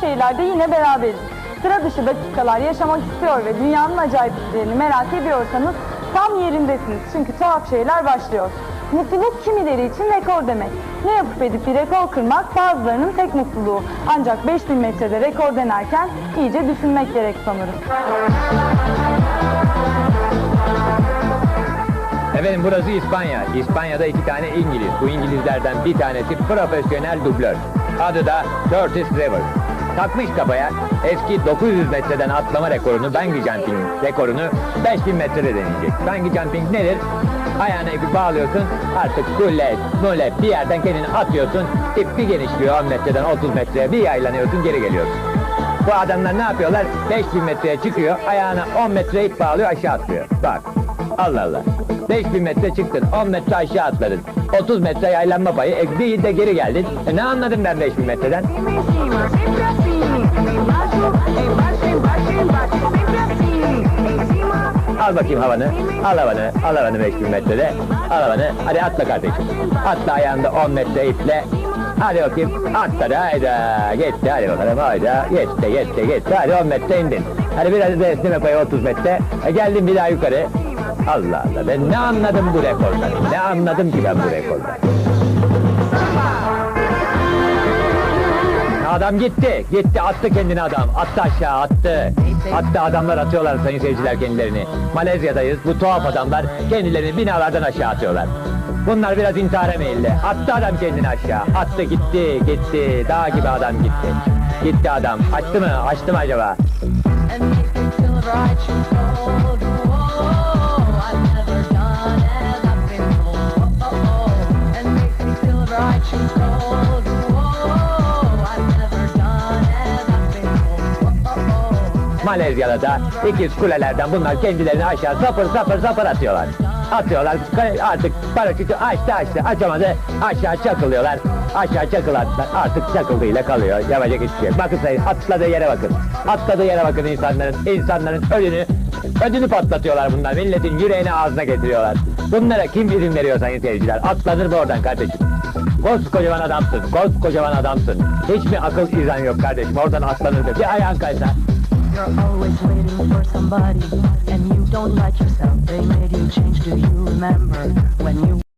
şehirlerde yine beraberiz. Sıra dışı dakikalar yaşamak istiyor ve dünyanın acayipliklerini merak ediyorsanız tam yerindesiniz. Çünkü tuhaf şeyler başlıyor. Mutluluk kimileri için rekor demek. Ne yapıp edip bir rekor kırmak bazılarının tek mutluluğu. Ancak 5000 metrede rekor denerken iyice düşünmek gerek sanırım. Efendim burası İspanya. İspanya'da iki tane İngiliz. Bu İngilizlerden bir tanesi profesyonel dublör. Adı da Curtis Trevor. Takmış kafaya eski 900 metreden atlama rekorunu, bungee jumping rekorunu 5000 metrede deneyecek. Bungee jumping nedir? Ayağına ipi bağlıyorsun, artık kule, mule bir yerden kendini atıyorsun, ip bir genişliyor 10 metreden 30 metreye, bir yaylanıyorsun, geri geliyorsun. Bu adamlar ne yapıyorlar? 5000 metreye çıkıyor, ayağına 10 metre ip bağlıyor, aşağı atlıyor. Bak, Allah Allah. 5000 metre çıktın, 10 metre aşağı atladın. 30 metre yaylanma payı, e, bir de geri geldin. E, ne anladım ben 5000 metreden? Al bakayım havanı, al havanı, al havanı 5000 metrede. Al havanı, hadi atla kardeşim. Atla ayağında 10 metre iple. Hadi bakayım, atla da hayda. Gitti hadi bakalım hayda. Gitti, gitti, gitti. Hadi 10 metre indin. Hadi biraz da esneme payı 30 metre. E, geldin bir daha yukarı. Allah Allah, ben ne anladım bu rekordan? Ne anladım ki ben bu rekordan? Adam gitti, gitti, attı kendini adam, attı aşağı, attı. Attı adamlar atıyorlar sayın seyirciler kendilerini. Malezya'dayız, bu tuhaf adamlar kendilerini binalardan aşağı atıyorlar. Bunlar biraz intihara meyilli. Attı adam kendini aşağı, attı gitti, gitti, dağ gibi adam gitti. Gitti adam, açtı mı, açtı mı acaba? Malezya'da da ikiz kulelerden bunlar kendilerini aşağı sapır sapır sapır atıyorlar. Atıyorlar artık paraşütü açtı açtı açamadı aşağı çakılıyorlar. Aşağı çakılanlar artık çakıldığıyla kalıyor. Yapacak hiçbir şey. Bakın sayın atladığı yere bakın. Atladığı yere bakın insanların. insanların ölünü ödünü patlatıyorlar bunlar. Milletin yüreğini ağzına getiriyorlar. Bunlara kim izin veriyor sayın seyirciler? Atlanır mı oradan kardeşim? Koskocaman adamsın, koskocaman adamsın. Hiç mi akıl izan yok kardeşim? Oradan atlanır mı? Bir ayağın kaysa. You're always waiting for somebody, and you don't like yourself. They made you change. Do you remember when you?